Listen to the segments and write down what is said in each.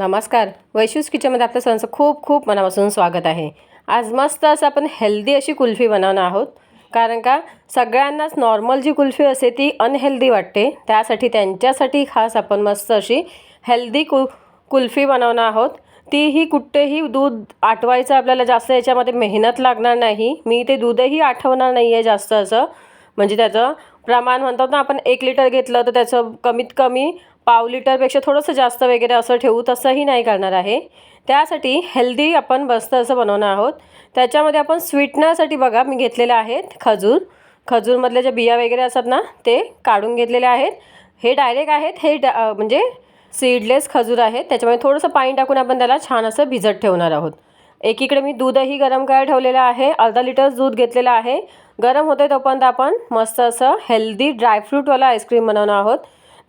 नमस्कार. वैशूस किचनमध्ये आपलं सर्वांचं खूप खूप मनापासून स्वागत आहे. आज मस्त असं आपण हेल्दी अशी कुल्फी बनवणार आहोत. कारण का सगळ्यांनाच नॉर्मल जी कुल्फी असते ती अनहेल्दी वाटते. त्यासाठी त्यांच्यासाठी खास आपण मस्त अशी हेल्दी कु कुल्फी बनवणार आहोत. तीही कुठेही दूध आठवायचं आपल्याला जास्त याच्यामध्ये मेहनत लागणार नाही. मी ते दूधही आठवणार नाही आहे जास्त असं. म्हणजे त्याचं प्रमाण म्हणतात ना आपण एक लिटर घेतलं तर त्याचं कमीत कमी पाव लिटरपेक्षा थोडंसं जास्त वगैरे असं ठेवू तसंही नाही करणार आहे. त्यासाठी हेल्दी आपण मस्त असं बनवणार आहोत. त्याच्यामध्ये आपण स्वीटनरसाठी बघा मी घेतलेले आहेत खजूर. खजूरमधल्या ज्या बिया वगैरे असतात ना ते काढून घेतलेले आहेत. हे डायरेक्ट आहेत हे डा म्हणजे सीडलेस खजूर आहेत. त्याच्यामध्ये थोडंसं पाणी टाकून आपण त्याला छान असं भिजत ठेवणार आहोत. एकीकडे मी दूधही गरम करायला ठेवलेलं आहे. अर्धा लिटर दूध घेतलेलं आहे. गरम होते तोपर्यंत आपण मस्त असं हेल्दी ड्रायफ्रूटवाला आईस्क्रीम बनवणार आहोत.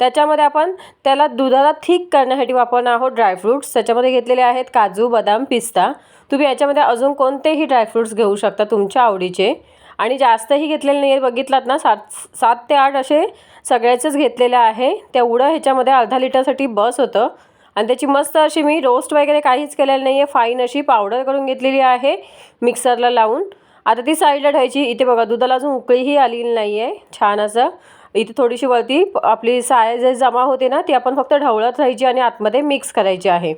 त्याच्यामध्ये आपण त्याला दुधाला थिक करण्यासाठी वापरणार आहोत ड्रायफ्रूट्स त्याच्यामध्ये घेतलेले आहेत काजू बदाम पिस्ता. तुम्ही याच्यामध्ये अजून कोणतेही ड्रायफ्रूट्स घेऊ शकता तुमच्या आवडीचे. आणि जास्तही घेतलेले नाही आहे बघितलात ना सात सात ते आठ असे सगळ्याचेच घेतलेले आहे. तेवढं ह्याच्यामध्ये अर्धा लिटरसाठी बस होतं. आणि त्याची मस्त अशी मी रोस्ट वगैरे काहीच केलेलं नाही आहे फाईन अशी पावडर करून घेतलेली आहे मिक्सरला लावून. आता ती साईडला ठेवायची. इथे बघा दुधाला अजून उकळीही आलेली नाही आहे छान असं इथे थोडीशी वरती प- आपली साय जे जमा होते ना ती आपण फक्त ढवळत राहायची आणि आतमध्ये मिक्स करायची आहे.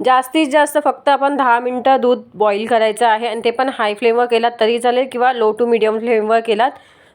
जास्तीत जास्त फक्त आपण दहा मिनटं दूध बॉईल करायचं आहे आणि ते पण हाय फ्लेमवर केलात तरी चालेल किंवा लो टू मिडियम फ्लेमवर केलात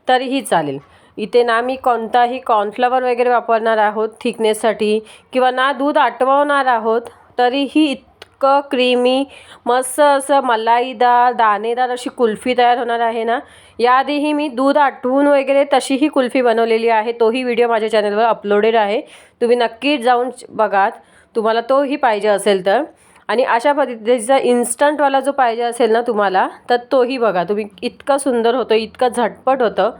तरीही चालेल. इथे ना मी कोणताही कॉर्नफ्लॉवर वगैरे वापरणार आहोत थिकनेससाठी किंवा ना दूध आटवणार आहोत तरीही इतकं क्रीमी मस्त असं मलाईदार दाणेदार अशी कुल्फी तयार होणार आहे ना? याआधीही मी दूध आटवून वगैरे तशीही कुल्फी बनवलेली आहे. तोही व्हिडिओ माझ्या चॅनलवर अपलोडेड आहे. तुम्ही नक्कीच जाऊन बघात. तुम्हाला तोही पाहिजे असेल तर. आणि अशा पद्धतीचा इन्स्टंटवाला जो पाहिजे असेल ना तुम्हाला तर तोही बघा. तुम्ही इतकं सुंदर होतं इतकं झटपट होतं.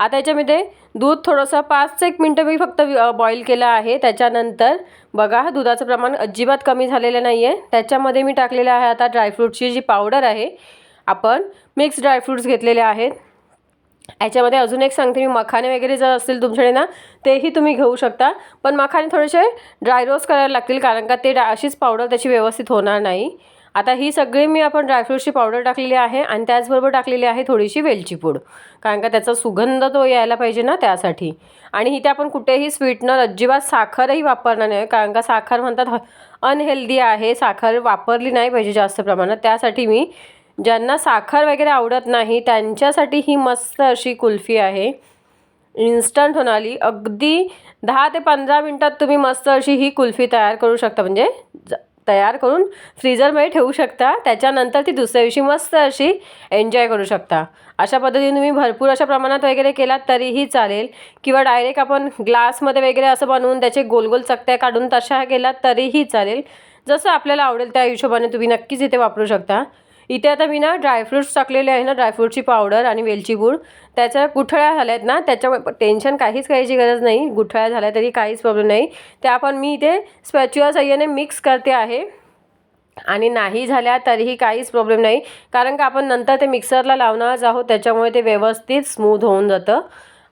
आता याच्यामध्ये दूध थोडंसं पाच एक मिनटं मी फक्त बॉईल केलं आहे. त्याच्यानंतर बघा दुधाचं प्रमाण अजिबात कमी झालेलं नाही आहे त्याच्यामध्ये मी टाकलेलं आहे आता ड्रायफ्रूटची जी पावडर आहे आपण मिक्स ड्रायफ्रूट्स घेतलेले आहेत. याच्यामध्ये अजून एक सांगते मी मखाने वगैरे जर असतील तुमच्याकडे ना तेही तुम्ही घेऊ शकता. पण मखाने थोडेसे ड्राय रोस्ट करायला लागतील कारण का ते डा अशीच पावडर त्याची व्यवस्थित होणार नाही. आता ही सगळी मी आपण ड्रायफ्रूटची पावडर टाकलेली आहे आणि त्याचबरोबर टाकलेली आहे थोडीशी वेलची पूड. कारण का त्याचा सुगंध तो यायला पाहिजे ना त्यासाठी. आणि इथे आपण कुठेही स्वीटनर अजिबात साखरही वापरणार नाही. कारण का साखर म्हणतात अनहेल्दी आहे साखर वापरली नाही पाहिजे जास्त प्रमाणात. त्यासाठी मी ज्यांना साखर वगैरे आवडत नाही त्यांच्यासाठी ही मस्त अशी कुल्फी आहे. इन्स्टंट होणारी अगदी दहा ते पंधरा मिनटात तुम्ही मस्त अशी ही कुल्फी तयार करू शकता. म्हणजे ज- तयार करून फ्रीजरमध्ये ठेवू शकता. त्याच्यानंतर ती दुसऱ्या दिवशी मस्त अशी एन्जॉय करू शकता. अशा पद्धतीने तुम्ही भरपूर अशा प्रमाणात वगैरे केलात तरीही चालेल. किंवा डायरेक्ट आपण ग्लासमध्ये वगैरे असं बनवून त्याचे गोलगोल चकत्या काढून तशा केलात तरीही चालेल. जसं आपल्याला आवडेल त्या हिशोबाने तुम्ही नक्कीच इथे वापरू शकता. इथे आता मी ना ड्रायफ्रूट्स टाकलेले आहे ना ड्रायफ्रूटची पावडर आणि वेलची पूड त्याच्या गुठळ्या झाल्या आहेत ना त्याच्यामुळे टेन्शन काहीच घ्यायची गरज नाही. गुठळ्या झाल्या तरी काहीच प्रॉब्लेम नाही. त्या पण मी इथे स्पॅच्युअर साह्याने मिक्स करते आहे. आणि नाही झाल्या तरीही काहीच प्रॉब्लेम नाही. कारण का आपण नंतर ते मिक्सरला लावणारच आहोत त्याच्यामुळे ते व्यवस्थित स्मूथ होऊन जातं.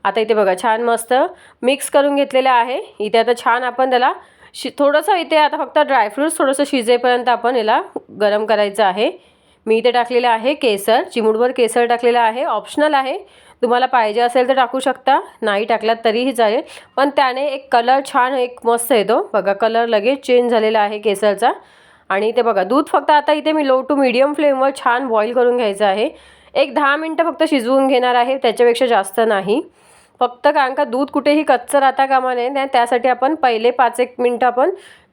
आता इथे बघा छान मस्त मिक्स करून घेतलेलं आहे. इथे आता छान आपण त्याला शि थोडंसं इथे आता फक्त ड्रायफ्रूट्स थोडंसं शिजेपर्यंत आपण याला गरम करायचं आहे. मी इथे टाकलेलं आहे केसर चिमूटभर केसर टाकलेलं आहे ऑप्शनल आहे. तुम्हाला पाहिजे असेल तर टाकू शकता नाही टाकलात तरीही चालेल. पण त्याने एक कलर छान एक मस्त येतो. बघा कलर लगेच चेंज झालेला आहे केसरचा. आणि इथे बघा दूध फक्त आता इथे मी लो टू मिडियम फ्लेमवर छान बॉईल करून घ्यायचं आहे. एक दहा मिनटं फक्त शिजवून घेणार आहे त्याच्यापेक्षा जास्त नाही. फक्त कारण का दूध कुठेही कच्चं राहता कामा नये त्यासाठी आपण पहिले पाच एक मिनटं आपण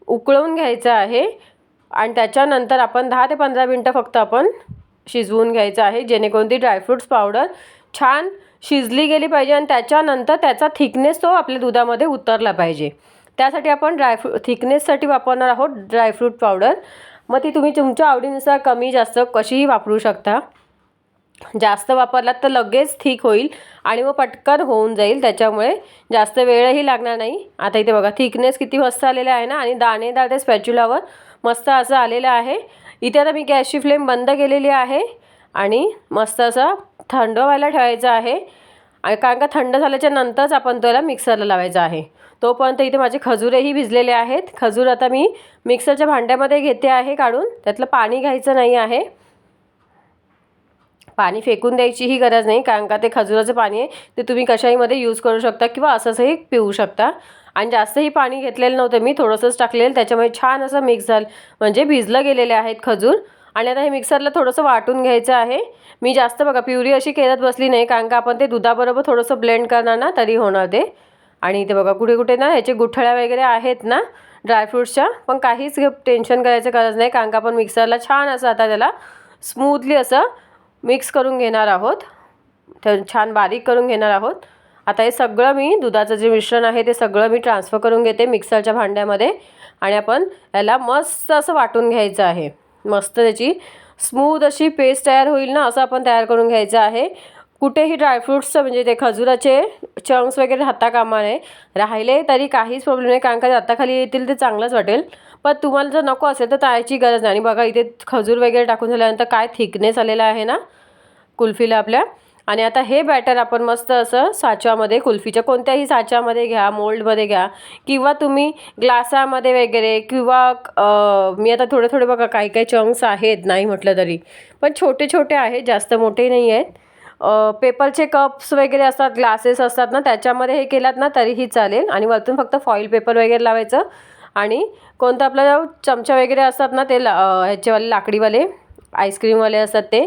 उकळवून घ्यायचं आहे. आणि त्याच्यानंतर आपण दहा ते पंधरा मिनटं फक्त आपण शिजवून घ्यायचं आहे. जेणेकरून ती ड्रायफ्रूट्स पावडर छान शिजली गेली पाहिजे आणि त्याच्यानंतर त्याचा थिकनेस तो आपल्या दुधामध्ये उतरला पाहिजे. त्यासाठी आपण ड्रायफ्रू थिकनेससाठी वापरणार आहोत ड्रायफ्रूट पावडर मग ती तुम्ही तुमच्या आवडीनुसार कमी जास्त कशीही वापरू शकता. जास्त वापरलात तर लगेच थिक होईल आणि मग पटकन होऊन जाईल. त्याच्यामुळे जास्त वेळही लागणार नाही. आता इथे बघा थिकनेस किती मस्त आलेला आहे ना? आणि दाणेदार ते स्पॅच्युलावर मस्त असं आलेलं आहे. इथे आता मी गॅसची फ्लेम बंद केलेली आहे आणि मस्त असं थंड व्हायला ठेवायचं आहे. आणि कारण का थंड झाल्याच्या नंतरच आपण त्याला मिक्सरला लावायचं आहे. तोपर्यंत इथे माझे खजूरही भिजलेले आहेत. खजूर आता मी मिक्सरच्या भांड्यामध्ये घेते आहे काढून. त्यातलं पाणी घ्यायचं नाही आहे. पाणी फेकून द्यायचीही गरज नाही. कारण का ते खजुराचं पाणी आहे. ते तुम्ही कशाहीमध्ये यूज करू शकता किंवा असंही पिऊ शकता. आणि जास्तही पाणी घेतलेलं नव्हतं. मी थोडंसंच टाकलेलं. त्याच्यामुळे छान असं मिक्स झालं. म्हणजे भिजलं गेलेले आहेत खजूर. आणि आता हे मिक्सरला थोडंसं वाटून घ्यायचं आहे. मी जास्त बघा प्युरी अशी करत बसली नाही कारण का आपण ते दुधाबरोबर थोडंसं ब्लेंड करणार ना तरी होणार ते. आणि इथे बघा कुठे कुठे ना ह्याचे गुठळ्या वगैरे आहेत ना ड्रायफ्रूट्सच्या पण काहीच टेन्शन करायचं गरज नाही कारण का आपण मिक्सरला छान असं आता त्याला स्मूथली असं मिक्स करून घेणार आहोत. छान बारीक करून घेणार आहोत. आता हे सगळं मी दुधाचं जे मिश्रण आहे ते सगळं मी ट्रान्सफर करून घेते मिक्सरच्या भांड्यामध्ये. आणि आपण याला मस्त असं वाटून घ्यायचं आहे. मस्त त्याची स्मूथ अशी पेस्ट तयार होईल ना असं आपण तयार करून घ्यायचं आहे. कुठेही ड्रायफ्रूट्सचं म्हणजे ते खजुराचे चंक्स वगैरे हाता कामा नये राहिले तरी काहीच प्रॉब्लेम नाही कारण का हाताखाली येतील ते चांगलंच वाटेल. पण तुम्हाला जर नको असेल तर तळायची गरज नाही. आणि बघा इथे खजूर वगैरे टाकून झाल्यानंतर काय थिकनेस आलेला आहे ना कुल्फीला आपल्या. आणि आता हे बॅटर आपण मस्त असं साच्यामध्ये कुल्फीच्या कोणत्याही साच्यामध्ये घ्या मोल्डमध्ये घ्या. किंवा तुम्ही ग्लासामध्ये वगैरे किंवा मी आता थोडे थोडे बघा काही काही चंक्स आहेत नाही म्हटलं तरी. पण छोटे छोटे आहेत जास्त मोठे नाही आहेत. पेपरचे कप्स वगैरे असतात ग्लासेस असतात ना त्याच्यामध्ये हे केलात ना तरीही चालेल. आणि वरतून फक्त फॉईल पेपर वगैरे लावायचं. आणि कोणतं आपलं चमचा वगैरे असतात ना ते ला ह्याचेवाले लाकडीवाले आईस्क्रीमवाले असतात ते.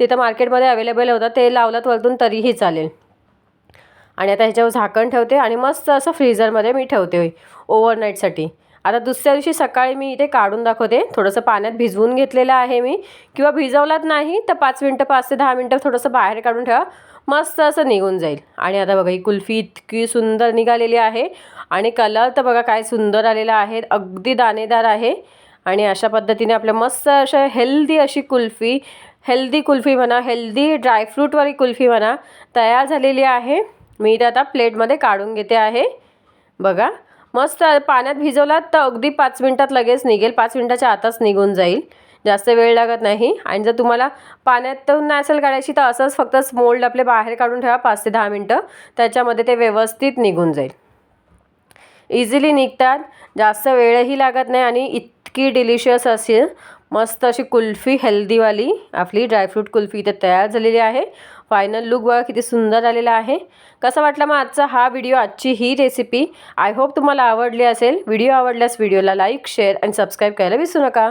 ते तर मार्केटमध्ये अवेलेबल होतात ते लावलात वरतून तरीही चालेल. आणि आता ह्याच्यावर झाकण ठेवते आणि मस्त असं फ्रीझरमध्ये मी ठेवते ओव्हरनाईटसाठी. आता दुसऱ्या दिवशी सकाळी मी इथे काढून दाखवते. थोडंसं पाण्यात भिजवून घेतलेलं आहे मी. किंवा भिजवलात नाही तर पाच मिनटं पाच ते दहा मिनटं थोडंसं बाहेर काढून ठेवा. मस्त असं निघून जाईल. आणि आता बघा ही कुल्फी इतकी सुंदर निघालेली आहे. आणि कलर तर बघा काय सुंदर आलेला आहे. अगदी दाणेदार आहे. आणि अशा पद्धतीने आपल्या मस्त अशा हेल्दी अशी कुल्फी हेल्दी कुल्फी म्हणा हेल्दी ड्रायफ्रूटवाली कुल्फी म्हणा तयार झालेली आहे. मी ते आता प्लेटमध्ये काढून घेते आहे. बघा मस्त पाण्यात भिजवलात तर अगदी पाच मिनटात लगेच निघेल पाच मिनटाच्या आताच निघून जाईल. जास्त वेळ लागत नाही. आणि जर तुम्हाला पाण्यातून नॅसल काढायची तर असंच फक्त मोल्ड आपले बाहेर काढून ठेवा पाच ते दहा मिनटं. त्याच्यामध्ये ते व्यवस्थित निघून जाईल. इझिली निघतात. जास्त वेळही लागत नाही आणि इतकी डिलिशियस असेल मस्त अशी कुल्फी हेल्दीवाली आपली ड्रायफ्रूट कुल्फी इथे तयार झालेली आहे. फायनल लुक बघा किती सुंदर आलेला आहे. कसा वाटला मग आजचा हा व्हिडिओ आजची ही रेसिपी आय होप तुम्हाला आवडली असेल. व्हिडिओ आवडल्यास व्हिडिओला लाईक शेअर आणि सबस्क्राईब करायला विसरू नका.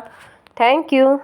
थँक्यू